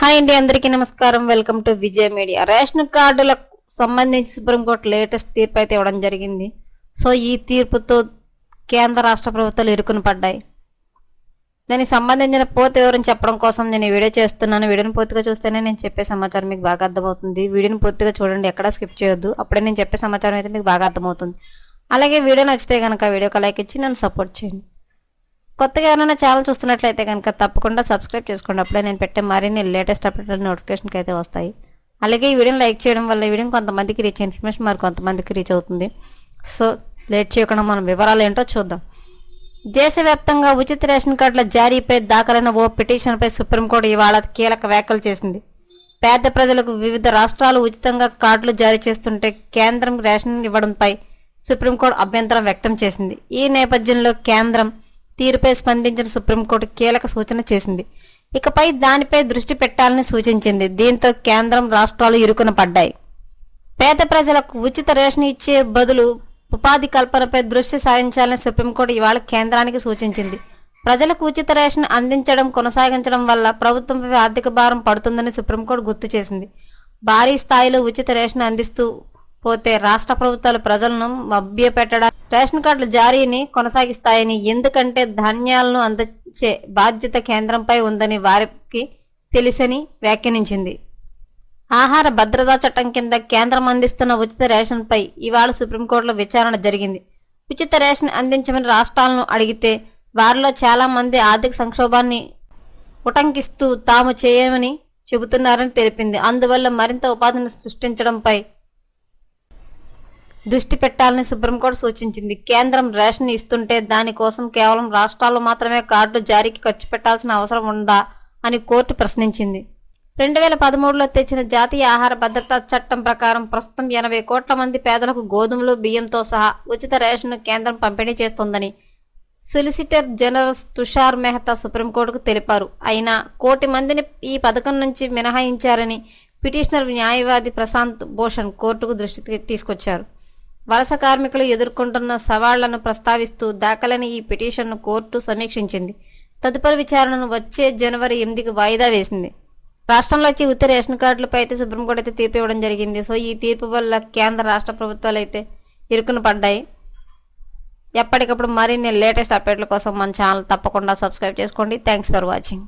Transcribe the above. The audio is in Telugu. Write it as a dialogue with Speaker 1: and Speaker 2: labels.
Speaker 1: హాయ్ అండి అందరికీ నమస్కారం. Welcome to Vijay media. Ration కార్డులకు సంబంధించి సుప్రీంకోర్టు లేటెస్ట్ తీర్పు అయితే ఇవ్వడం జరిగింది. సో ఈ తీర్పుతో కేంద్ర రాష్ట్ర ప్రభుత్వాలు ఇరుకుని పడ్డాయి. దానికి సంబంధించిన పూర్తి వివరం చెప్పడం కోసం నేను ఈ వీడియో చేస్తున్నాను. వీడియోని పూర్తిగా చూస్తేనే నేను చెప్పే సమాచారం మీకు బాగా అర్థమవుతుంది. వీడియోని పూర్తిగా చూడండి ఎక్కడ స్కిప్ చేయొద్దు. అప్పుడే నేను చెప్పే సమాచారం అయితే మీకు బాగా అర్థమవుతుంది. అలాగే వీడియో నచ్చితే కనుక వీడియోకి లైక్ ఇచ్చి నన్ను సపోర్ట్ చేయండి. కొత్తగా ఎవరైనా ఛానల్ చూస్తున్నట్లయితే కనుక తప్పకుండా సబ్స్క్రైబ్ చేసుకోండి. అప్పుడే నేను పెట్టే మరిన్ని లేటెస్ట్ అప్డేట్ నోటిఫికేషన్కి అయితే వస్తాయి. అలాగే ఈ వీడియోని లైక్ చేయడం వల్ల ఈ వీడియో కొంతమందికి రీచ్ ఇన్ఫర్మేషన్ మరి కొంతమందికి రీచ్ అవుతుంది. సో లేట్ చేయకుండా మనం వివరాలు ఏంటో చూద్దాం. దేశవ్యాప్తంగా ఉచిత రేషన్ కార్డుల జారీపై దాఖలైన ఓ పిటిషన్పై సుప్రీంకోర్టు ఇవాళ కీలక వ్యాఖ్యలు చేసింది. పేద ప్రజలకు వివిధ రాష్ట్రాలు ఉచితంగా కార్డులు జారీ చేస్తుంటే కేంద్రం రేషన్ ఇవ్వడంపై సుప్రీంకోర్టు అభ్యంతరం వ్యక్తం చేసింది. ఈ నేపథ్యంలో కేంద్రం తీరుపై స్పందించిన సుప్రీంకోర్టు కీలక సూచన చేసింది. ఇకపై దానిపై దృష్టి పెట్టాలని సూచించింది. దీంతో కేంద్రం రాష్ట్రాలు ఇరుకున పడ్డాయి. పేద ప్రజలకు ఉచిత రేషన్ ఇచ్చే బదులు ఉపాధి కల్పనపై దృష్టి సారించాలని సుప్రీంకోర్టు ఇవాళ కేంద్రానికి సూచించింది. ప్రజలకు ఉచిత రేషన్ అందించడం కొనసాగించడం వల్ల ప్రభుత్వంపై ఆర్థిక భారం పడుతుందని సుప్రీంకోర్టు గుర్తు చేసింది. భారీ స్థాయిలో ఉచిత రేషన్ అందిస్తూ పోతే రాష్ట్ర ప్రభుత్వాలు ప్రజలను మభ్యపెట్టడం రేషన్ కార్డుల జారీని కొనసాగిస్తాయని ఎందుకంటే ధాన్యాలను అందించే బాధ్యత కేంద్రంపై ఉందని వారికి తెలిసని వ్యాఖ్యానించింది. ఆహార భద్రతా చట్టం కింద కేంద్రం అందిస్తున్న ఉచిత రేషన్పై ఇవాళ సుప్రీంకోర్టులో విచారణ జరిగింది. ఉచిత రేషన్ అందించమని రాష్ట్రాలను అడిగితే వారిలో చాలామంది ఆర్థిక సంక్షోభాన్ని ఉటంకిస్తూ తాము చేయమని చెబుతున్నారని తెలిపింది. అందువల్ల మరింత ఉపాధిని సృష్టించడంపై దృష్టి పెట్టాలని సుప్రీంకోర్టు సూచించింది. కేంద్రం రేషన్ ఇస్తుంటే దానికోసం కేవలం రాష్ట్రాలు మాత్రమే కార్డు జారీకి ఖర్చు పెట్టాల్సిన అవసరం ఉందా అని కోర్టు ప్రశ్నించింది. రెండు వేల పదమూడులో తెచ్చిన జాతీయ ఆహార భద్రతా చట్టం ప్రకారం ప్రస్తుతం ఎనభై కోట్ల మంది పేదలకు గోధుమలు బియ్యంతో సహా ఉచిత రేషన్ కేంద్రం పంపిణీ చేస్తోందని సొలిసిటర్ జనరల్ తుషార్ మెహతా సుప్రీంకోర్టుకు తెలిపారు. అయినా కోటి మందిని ఈ పథకం నుంచి మినహాయించారని పిటిషనర్ న్యాయవాది ప్రశాంత్ భూషణ్ కోర్టుకు దృష్టికి తీసుకొచ్చారు. వలస కార్మికులు ఎదుర్కొంటున్న సవాళ్ళను ప్రస్తావిస్తూ దాఖలైన ఈ పిటిషన్ను కోర్టు సమీక్షించింది. తదుపరి విచారణను వచ్చే జనవరి ఎనిమిదికి వాయిదా వేసింది. రాష్ట్రంలో వచ్చి ఉత్తర రేషన్ కార్డులపై అయితే సుప్రీంకోర్టు అయితే తీర్పు ఇవ్వడం జరిగింది. సో ఈ తీర్పు వల్ల కేంద్ర రాష్ట్ర ప్రభుత్వాలు అయితే ఇరుకున పడ్డాయి. ఎప్పటికప్పుడు మరిన్ని లేటెస్ట్ అప్డేట్ల కోసం మన ఛానల్ తప్పకుండా సబ్స్క్రైబ్ చేసుకోండి. Thanks for watching.